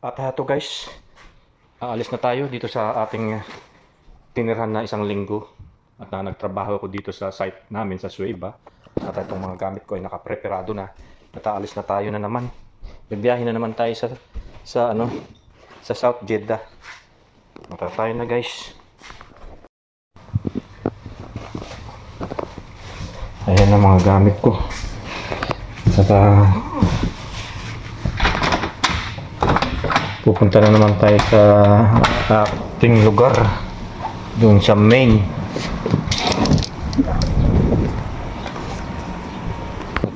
At ito guys, aalis na tayo dito sa ating tinirhan na isang linggo. At na nagtrabaho ako dito sa site namin sa Sueva. At itong mga gamit ko ay nakapreparado na. At aalis na tayo na naman. Bibiyahe na naman tayo sa sa ano sa South Jeddah. Mata tayo na guys. Ayan ang mga gamit ko. Saka pupunta na naman tayo sa ating lugar. Doon sa Maine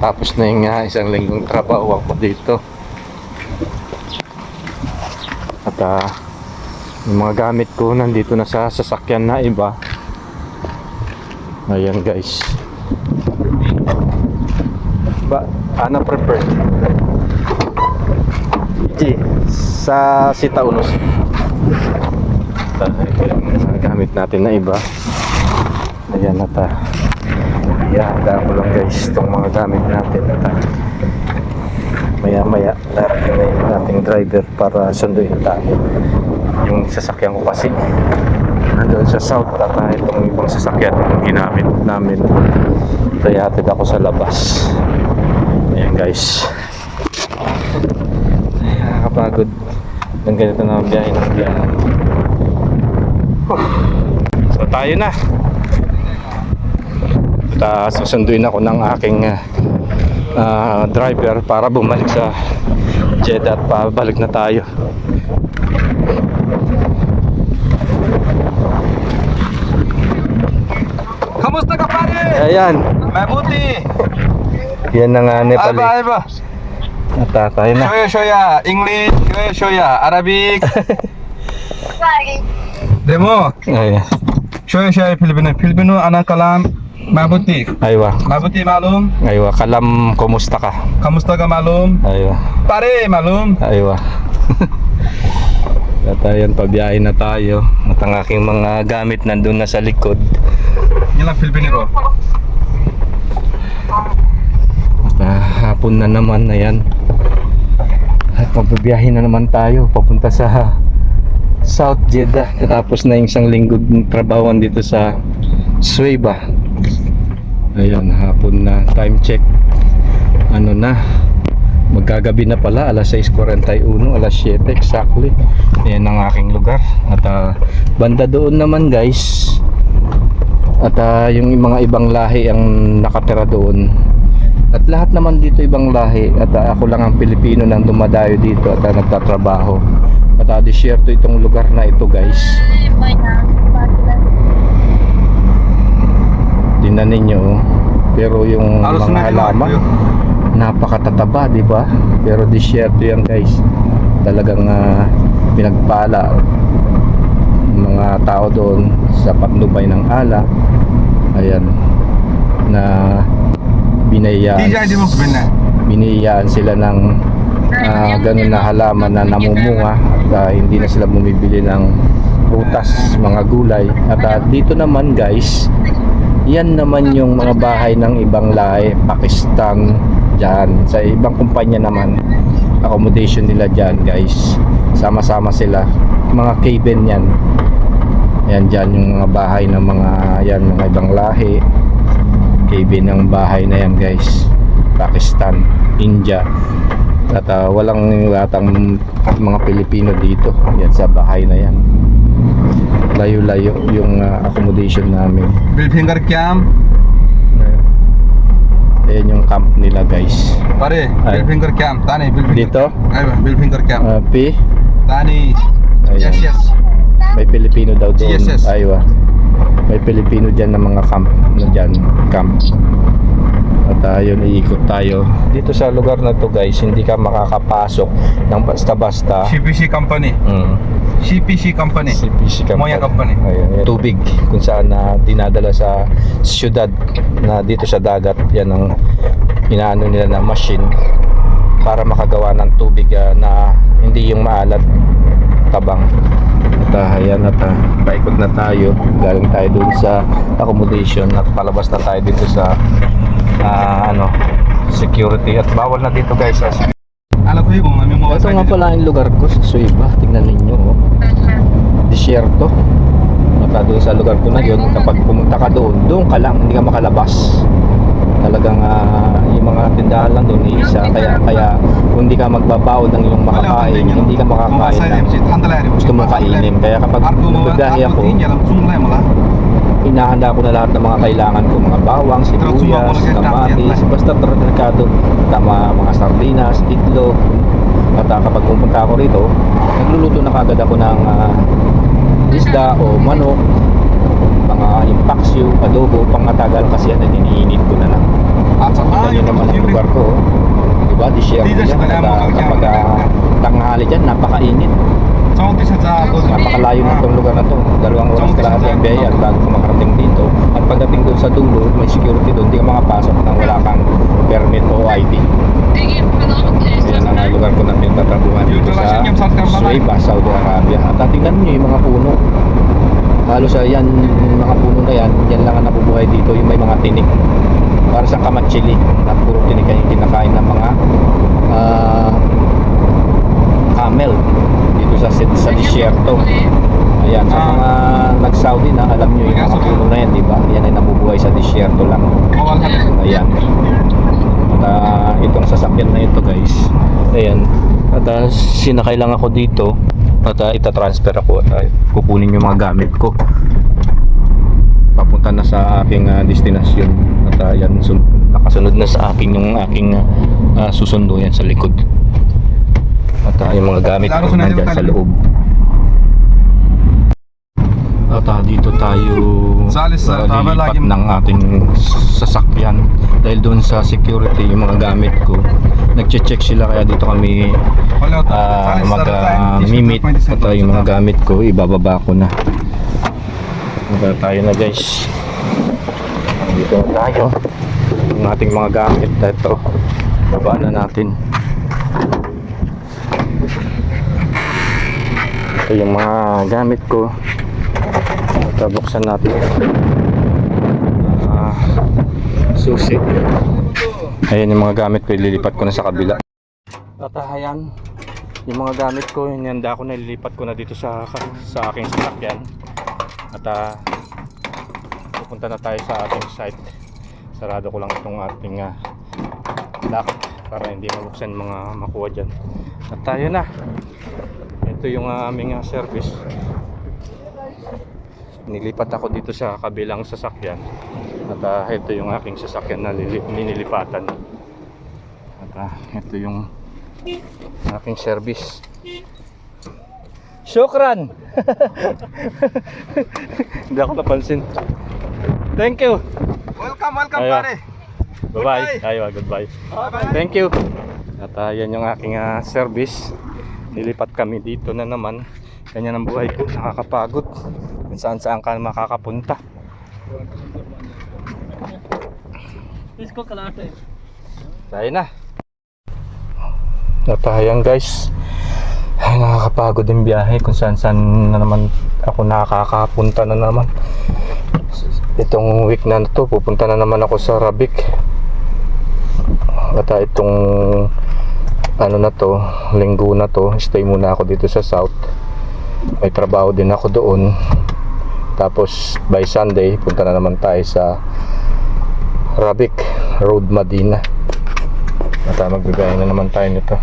tapos na yung uh, isang linggong trabaho ako dito. At ah, yung mga gamit ko nandito na sa sasakyan na iba. Ayan guys. Ba ano prefer G sa Sita Unos. Mga gamit natin na iba. Ayan na ta. Ihanda ko lang guys itong mga gamit natin. At ah, maya maya darating na yung ating driver para sunduin tayo. Yung sasakyan ko kasi nandun sa south at ah, itong ibang sasakyan yung ginamit namin. Kaya hatid ako sa labas. Ayan guys nakakapagod ng ganito na biyahe ng biyahe so tayo na at uh, susunduin ako ng aking ah, ah, driver para bumalik sa Jeddah at pabalik na tayo Kamusta ka pare? ayan Mabuti. yan na nga Nepali aba. at ah, tayo na Shoya, shoya. English, shoya, shoya. Arabic. Demo. ayan Shoya, shoya Filipino. Filipino anak kalam. Mabuti. aywa Mabuti malum. aywa kalam kumusta ka Kamusta ka malum? aywa Pare malum. Aywa. At ayan, pabiyahe na tayo. At ang aking mga gamit nandun na sa likod. Yan lang Filipino ko. At ah, hapon na naman, ayan. Magbibiyahe na naman tayo papunta sa South Jeddah. Tapos na yung isang linggo ng trabawan dito sa Sueva. Ayan, hapon na. Time check. Ano na? Magkagabi na pala, alas 6.41, alas 7 exactly. Ayan ang aking lugar. At ah, banda doon naman guys. At ah, yung mga ibang lahi ang nakatira doon. At lahat naman dito ibang lahi. At ah, ako lang ang Pilipino nang dumadayo dito at ah, nagtatrabaho. At uh, disyerto itong lugar na ito guys. Tingnan ninyo oh. Pero yung Halos mga halaman napakatataba, di ba? Pero disyerto yan, guys. Talagang ah, pinagpala mga tao doon sa patnubay ng ala. Ayan. Na binayaan, binayaan sila ng ah, ganun na halaman na namumunga at ah, hindi na sila bumibili ng prutas, mga gulay. At ah, dito naman, guys, yan naman yung mga bahay ng ibang lahi, Pakistan, dyan. Sa ibang kumpanya naman, accommodation nila dyan, guys. Sama-sama sila. Mga cabin yan. Yan dyan yung mga bahay ng mga, yan, mga ibang lahi. Cabin ng bahay na yan, guys. Pakistan, India. At ah, walang atang mga Pilipino dito. Yan sa bahay na yan. Layo-layo yung ah, accommodation namin. Bilfinger Camp. Ayan yung camp nila guys. Pare, Ay. Bilfinger Camp. Tani, Bilfinger. Dito? Aywa, Bilfinger Camp. Uh, P. Tani. Ayan. Yes, yes. May Pilipino daw doon. Yes, yes. Aywa. May Pilipino dyan na mga camp. Na dyan, camp. At ayun, iikot tayo. Dito sa lugar na to guys, hindi ka makakapasok ng basta-basta. CPC Company. Mm. CPC Company. CPC company. Moya Company. Ayun, tubig kung saan na dinadala sa syudad na dito sa dagat. Yan ang inaano nila na machine para makagawa ng tubig ah, na hindi yung maalat tabang. Ah, ayan at ah, paikot na tayo. Galing tayo dun sa accommodation at palabas na tayo dito sa ah, ano security at bawal na dito guys ah, Alam ko yung mga Ito nga pala yung lugar ko sa Suiba. Tingnan ninyo. Oh. Disyerto. At doon sa lugar ko na yun, kapag pumunta ka doon, doon ka lang, hindi ka makalabas. Talagang yung mga tindahan lang doon isa. Kaya, kaya kung hindi ka magbabaw ng iyong makakain, hindi ka makakain ng gusto mong kainin. Kaya kapag nagbibiyahe ako, inahanda ko na lahat ng mga kailangan ko, mga bawang, sibuyas, kamatis, basta delikado, tama mga sardinas, itlog. At ah, kapag pumunta ako rito, nagluluto na kagad ako ng ah, isda o manok, mga impaksyo, adobo, pangatagal kasi yan, iniinit ko na lang. Ganyan naman ang lugar ko. Diba, disyerto yan. At ah, kapag ah, tanghali dyan, napakainit. Napakalayo na itong lugar na to. Dalawang oras kalahati ang biyahe at bago ka makarating dito. At pagdating doon sa dulo, may security doon. Hindi ka makapasok nang wala kang permit o ID. Yan ang ah, lugar ko na pinagtatrabuhan dito sa Suiba, Saudi Arabia. At ah, tingnan nyo yung mga puno. Halos sa yan, yung mga puno na yan, yan lang ang nabubuhay dito. Yung may mga tinik. Para sa kamatsili. Na puro tinik ay kinakain ng mga ah, camel dito sa sa disyerto. Ayan, sa mga nag-Saudi na, alam nyo yung mga puno na yan, di ba? Yan ay nabubuhay sa disyerto lang. Ayan. At ah, itong sasakyan na ito guys. Ayan. At ah, sinakay lang ako dito. At uh, itatransfer ako at ah, kukunin yung mga gamit ko. Papunta na sa aking ah, destinasyon. At ah, yan, sun- nakasunod na sa akin yung aking ah, susundo yan sa likod. At ah, yung mga gamit ko nandyan sa loob. At ah, dito tayo Salis, tama lilipat ng ating sasakyan. Dahil doon sa security yung mga gamit ko nagche-check sila kaya dito kami ah, mag ah, mimit. At ah, yung mga gamit ko ibababa ko na. Baba tayo na guys dito tayo. Yung ating mga gamit ito. Baba na natin. Ito yung mga gamit ko. Ito buksan natin. Ah, susi. Ayan yung mga gamit ko. Ililipat ko na sa kabila. At ah, ayan. Yung mga gamit ko hinanda ko na ililipat ko na dito sa sa aking sasakyan. At ah, pupunta na tayo sa ating site. Sarado ko lang itong ating ah, lock para hindi mabuksan mga makuha dyan. At tayo na. Ito yung ah, aming ah, service. Nilipat ako dito sa kabilang sasakyan. At ah, ito yung aking sasakyan na ninilipatan. At ah, ito yung aking service. Shukran! Hindi ako napansin. Thank you! Welcome, welcome Ayan. pare. Bye-bye. Goodbye. Ayo, goodbye. Bye-bye. Thank you. At ah, yan yung aking ah, service. Nilipat kami dito na naman. Ganyan ang buhay ko. Nakakapagod. Kung saan saan ka makakapunta. Tayo na. At yan guys. Ay, nakakapagod yung biyahe kung saan saan na naman ako nakakapunta na naman. Itong week na to, pupunta na naman ako sa Rabic. At ah, itong ano na to, linggo na to, stay muna ako dito sa South. May trabaho din ako doon. Tapos by Sunday, punta na naman tayo sa Rabic Road Medina. At ah, magbibigay na naman tayo nito.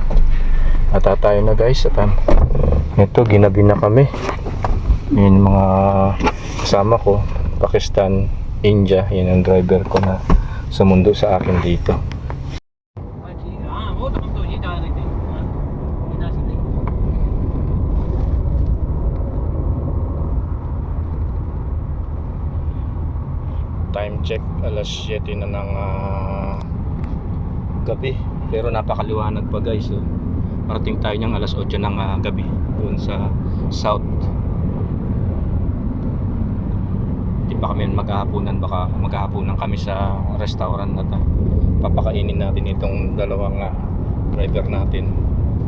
At ah, tayo na guys. At ito, ginabi na kami yun yung mga kasama ko Pakistan, India yun ang driver ko na sumundo sa akin dito. Time check alas 7 na ng uh, gabi. Pero napakaliwanag pa guys oh. parating tayo ng alas 8 ng uh, gabi doon sa south. Pa kami maghahaponan baka maghahaponan kami sa restaurant at ah, papakainin natin itong dalawang ah, driver natin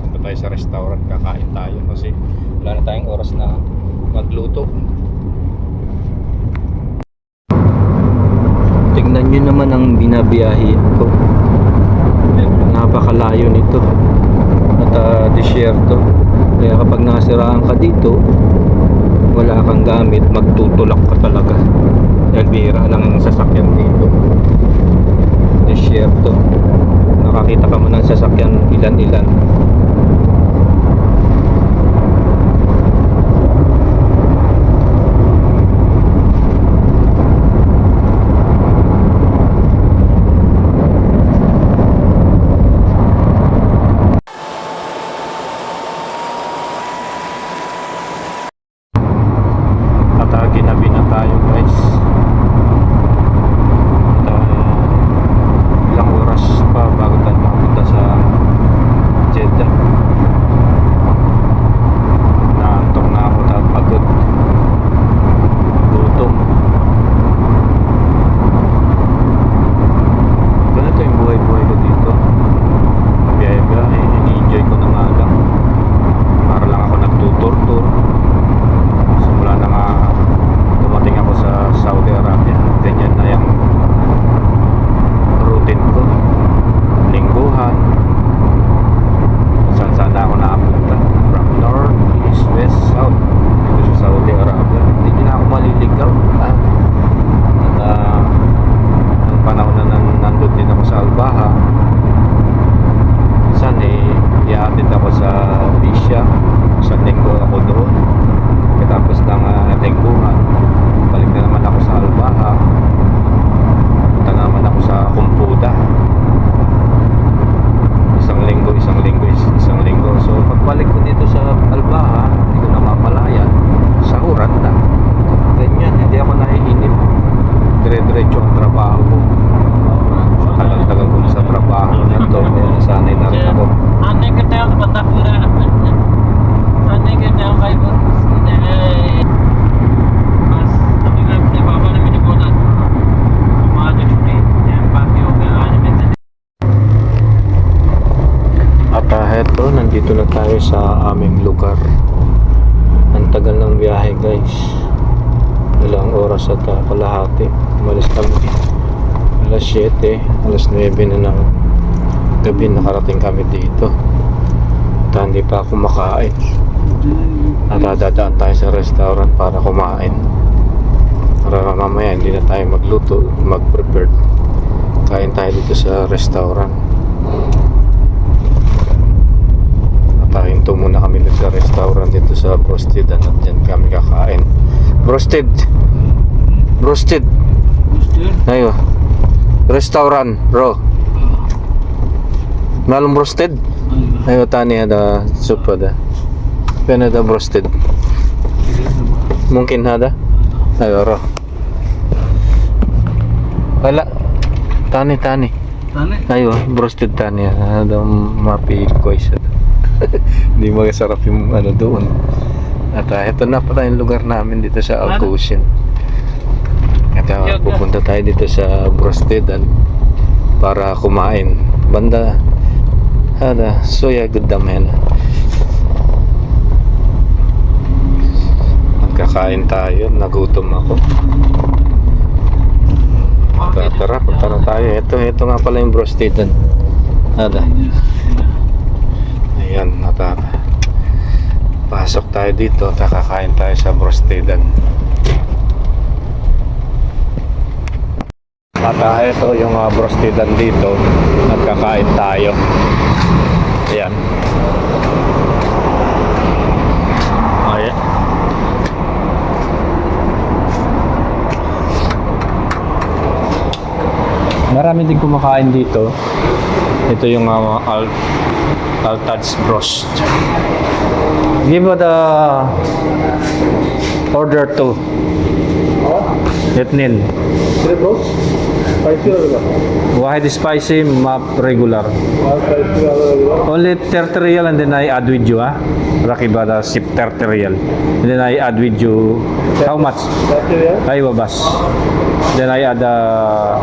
punta tayo sa restaurant kakain tayo kasi wala na tayong oras na magluto Tingnan nyo naman ang binabiyahe ko. Napakalayo nito. At uh, Disyerto. Kaya kapag nasiraan ka dito, wala kang gamit, magtutulak ka talaga. Dahil bihira lang ang sasakyan dito. Disyerto. Nakakita ka mo ng sasakyan ilan-ilan. At Alas 7, alas 9 na ng gabi nakarating kami dito. At hindi pa ako makain. Nadadadaan tayo sa restaurant para kumain. Para mamaya hindi na tayo magluto, mag-prepare. Kain tayo dito sa restaurant. At hinto muna kami dito sa restaurant dito sa Brosted at dyan kami kakain. Brosted! Brosted! Ayo. Restaurant, bro. Malum brosted? Ayo tani ada soup ada. Pena ada brosted. Mungkin ada. Ayo ro. Wala. Tani tani. Ayo, brosted tani. Ada mapi kois. Hindi masarap yung ano doon. At uh, ito na pala yung lugar namin dito sa Alcosian. At uh, Yoga. pupunta tayo dito sa Brostedan para kumain. Banda Hada, soya guddamen. Magkakain tayo, nagutom ako. Tara, tara, punta na tayo. Ito, ito nga pala yung Brostedan. Hada. Ayan, nata. Pasok tayo dito, at kakain tayo sa Brostedan. At uh, ito yung uh, Brostedan dito, at kakain tayo. Ayan. Marami din kumakain dito. Ito yung uh, Al Altads Brost. Give me the order to. Etnil. Wahid spicy, map regular. Only terrestrial and then I add with you, ah. Rakibada sip terrestrial. And then I add with you, how much? Ay, babas. Then I add uh,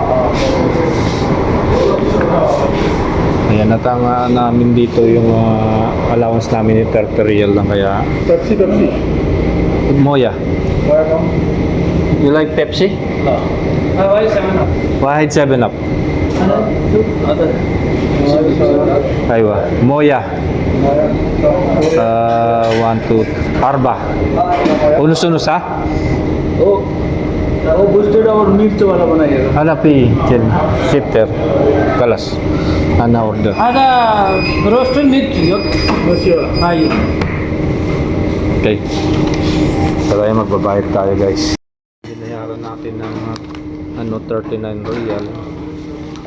Ayan, natanga namin dito yung uh, allowance namin ni terrestrial lang kaya Pepsi, Pepsi. Moya. You like Pepsi? भाई seven Wahid 7 up. Aywa. Moya. Uh, one, two, arba. Unus-unus ha? वो वो बूस्टेड और मिर्च वाला बनाइएगा Hanapi, Ken, shifter, kalas. Ana order. ada roasted meat yuk ah iya Okay. So tayo magbabayad tayo guys. Binayaran natin ng ano 39 real.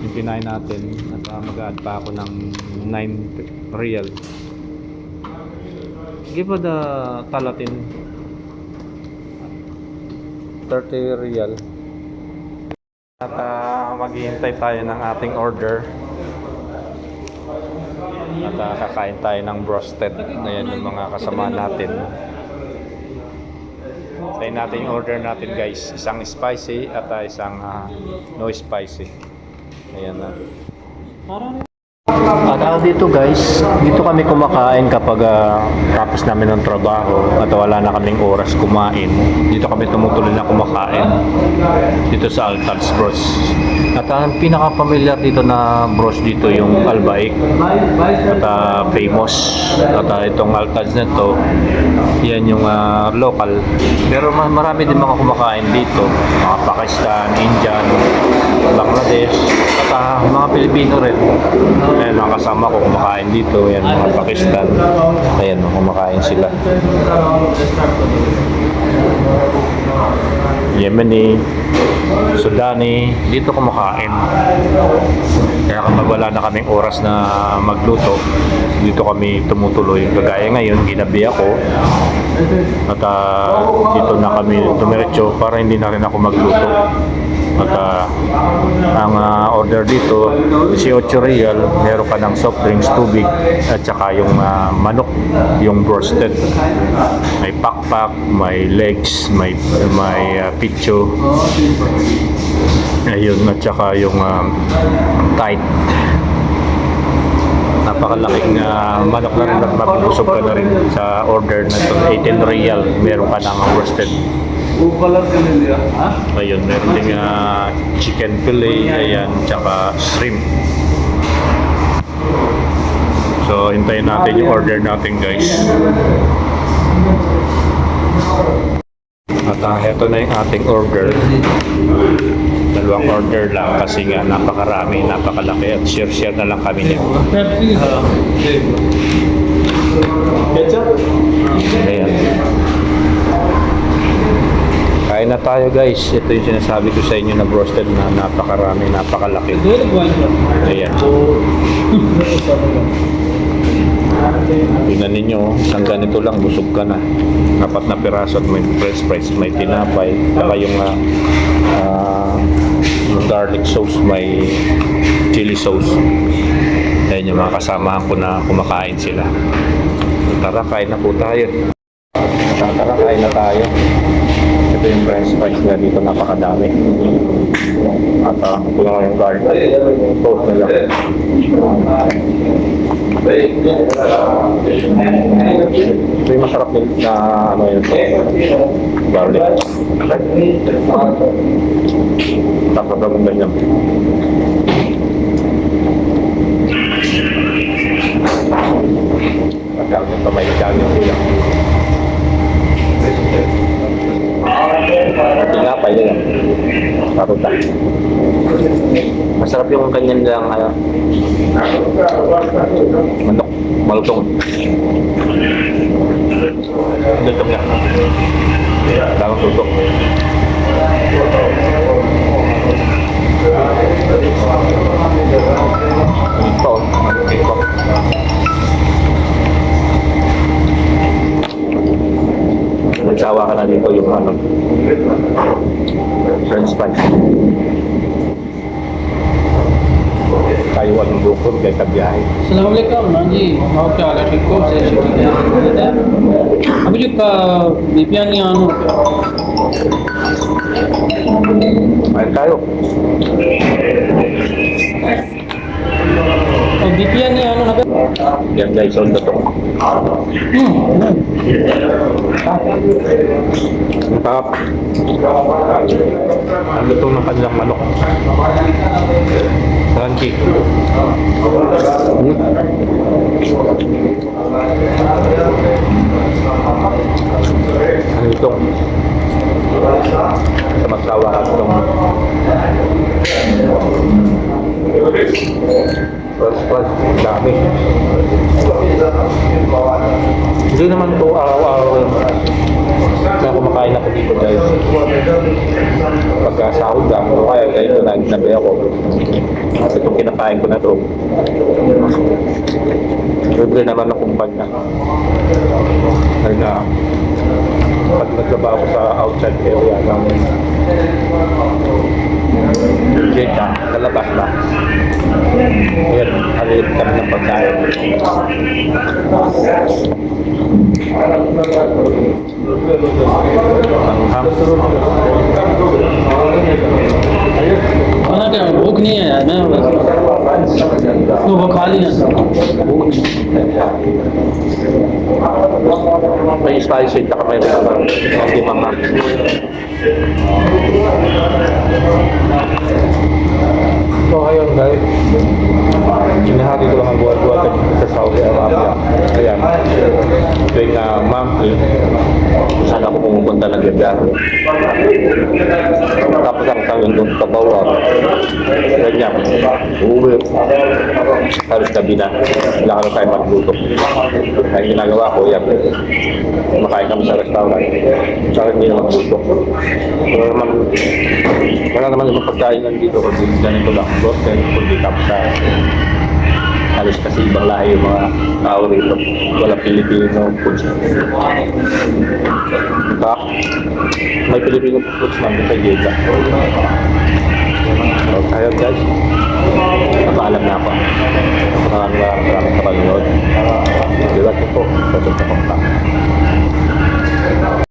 Yung kinain natin at uh, mag-add pa ako ng 9 real. Give pa the talatin 30 real. At uh, maghihintay tayo ng ating order. At uh, kakain tayo ng broasted. Ayan yung mga kasama natin. Tayo natin yung order natin guys. Isang spicy at uh, isang uh, no spicy. Ayan na. At uh, dito guys, dito kami kumakain kapag ah, tapos namin ng trabaho at wala na kaming oras kumain. Dito kami tumutuloy na kumakain. Dito sa Altal's Bros. At ang pinaka-familiar dito na bros dito yung Albaik. At ah, famous. At ah, itong Altal's na to, yan yung ah, local. Pero ma- marami din mga kumakain dito. Mga Pakistan, Indian, Bangladesh, at ah, mga Pilipino rin. Ayan, mga kasama ko kumakain dito. Yan, mga Pakistan. Ayan, kumakain sila. Yemeni, Sudani, dito kumakain. Kaya kapag wala na kaming oras na magluto, dito kami tumutuloy. Kagaya ngayon, ginabi ako. At ah, dito na kami tumiretso para hindi na rin ako magluto. Ah, ang ah, order dito, 18 real, meron ka ng soft drinks, tubig, at saka yung ah, manok, yung broasted. May pakpak, may legs, may may ah, picho. Ayun, at saka yung um, tight. Napakalaking uh, manok na rin at mabubusog ka na rin sa order na ito. 18 real, meron ka ng roasted. Blue color din nila. Ha? Ayun, meron ding uh, chicken fillet, ayan, tsaka shrimp. So, hintayin natin yung order natin guys. At ah, uh, ito na yung ating order. Dalawang order lang kasi nga napakarami, napakalaki at share-share na lang kami nito. Ayan. Kain na tayo guys. Ito yung sinasabi ko sa inyo na broasted na napakarami, napakalaki. Ayan. Tingnan ninyo, isang ganito lang, busog ka na. Apat na piraso at may french fries, may tinapay, saka yung, ah, yung garlic sauce, may chili sauce. Ayan yung mga kasamahan ko na kumakain sila. Tara, kain na po tayo. Tara, kain na tayo. Ito yung french fries na dito, napakadami. At uh, ito na yung garlic sauce nila. Ito yung masarap din na ano yun garlic. Tapos ang ganyan. Pagkakit pa may galing sila. Tinapay nila. Paruta. Masarap yung kanyan lang ano. Manok. Malutong. Lutong yan. Tamang tutok. Ito, ito. Nagsawa ka na dito yung ano. French fries. Tayo walang bukod kay kabiyahe. Assalamualaikum हाँ जी और क्या हाल है ठीक हो से ठीक है अभी जो का बीपीआर नहीं ऑन हो गया Kain tayo. BPN eh, ano na? Yan guys, on the top. Mm. Ang tap. Ang luto ng kanilang manok. Crunchy. Mm. Dami. Hindi naman to araw-araw na kumakain ako dito guys. Pagka sahod lang, o kaya ganito na nabi ako. Itong kinakain ko na to. Libre naman ng kumpanya. Dahil na pag nagtrabaho ko sa outside area ng Jeddah, sa labas na Ayan, halip kami ng pagkain. Ang hamster. खाना क्या भूख नहीं है यार मैं तो वो खा लिया May spicy at may rubber. Hindi mama. So ayun guys, Hinahati ko lang ang buhat-buhat sa Saudi Arabia. Ayan, tuwing uh, monthly, saan ako pumupunta ng Jeddah. Tapos ang sa bawah, ganyan, uuwi. Halos gabi na, wala kami tayo magluto. Kaya ginagawa ko, yan, makain kami sa restaurant. Saka hindi na magluto. Wala naman, wala naman yung pagkain nandito, kundi ganito lang, kundi tapos sa halos kasi ibang lahi yung mga tao rito. Wala Pilipino foods. Fact, may Pilipino foods namin sa Jeddah. So, ayun guys. Napaalam na ako. Maraming maraming salamat sa panonood. Dilat ko po. Sa susunod pa.